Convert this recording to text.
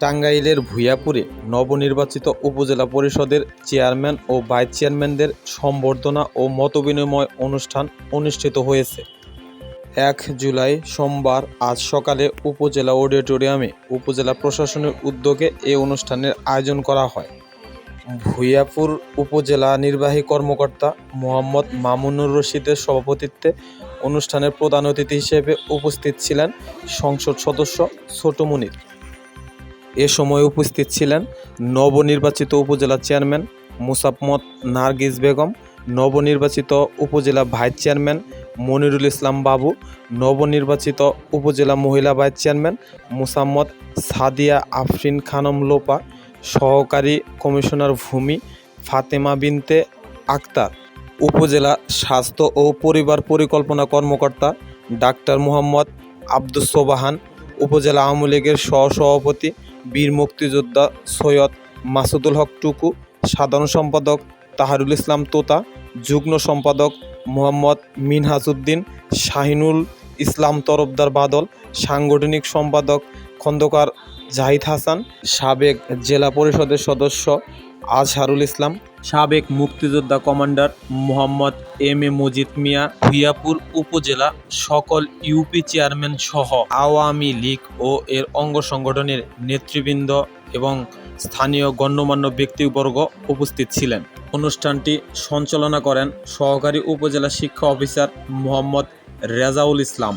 টাঙ্গাইলের ভূঁইয়াপুরে নবনির্বাচিত উপজেলা পরিষদের চেয়ারম্যান ও ভাইস চেয়ারম্যানদের সম্বর্ধনা ও মতবিনিময় অনুষ্ঠান অনুষ্ঠিত হয়েছে। এক জুলাই সোমবার আজ সকালে উপজেলা অডিটোরিয়ামে উপজেলা প্রশাসনের উদ্যোগে এ অনুষ্ঠানের আয়োজন করা হয়। ভূঁইয়াপুর উপজেলা নির্বাহী কর্মকর্তা মোহাম্মদ মামুনুর রশিদের সভাপতিত্বে অনুষ্ঠানের প্রধান অতিথি হিসেবে উপস্থিত ছিলেন সংসদ সদস্য ছোট মুনির এ সময় উপস্থিত ছিলেন নবনির্বাচিত উপজেলা চেয়ারম্যান মুসাফমত নার্গিস বেগম, নবনির্বাচিত উপজেলা ভাইস চেয়ারম্যান মনিরুল ইসলাম বাবু, নবনির্বাচিত উপজেলা মহিলা ভাইস চেয়ারম্যান মুসাম্মদ সাদিয়া আফরিন খানম লোপা, সহকারী কমিশনার ভূমি ফাতেমা বিনতে আক্তার, উপজেলা স্বাস্থ্য ও পরিবার পরিকল্পনা কর্মকর্তা ডাক্তার মোহাম্মদ আব্দুস সোবাহান উপজেলা আওয়ামী লীগের সহসভাপতি, বীর মুক্তিযোদ্ধা সৈয়দ মাসুদুল হক টুকু, সাধারণ সম্পাদক তাহারুল ইসলাম তোতা, যুগ্ম সম্পাদক মোহাম্মদ মিনহাজুদ্দিন, শাহিনুল ইসলাম তরফদার বাদল, সাংগঠনিক সম্পাদক খন্দকার জাহিদ হাসান, সাবেক জেলা পরিষদের সদস্য আজহারুল ইসলাম, সাবেক মুক্তিযোদ্ধা commander Mohammad M A Majid Mia, Bhuiyapur upazila সকল ইউপি চেয়ারম্যান সহ আওয়ামী লীগ ও এর অঙ্গ সংগঠনের নেতৃবৃন্দ এবং স্থানীয় গণ্যমান্য ব্যক্তিবর্গ উপস্থিত ছিলেন। অনুষ্ঠানটি সঞ্চালনা করেন সহকারী উপজেলা শিক্ষা অফিসার মোহাম্মদ রেজাউল ইসলাম।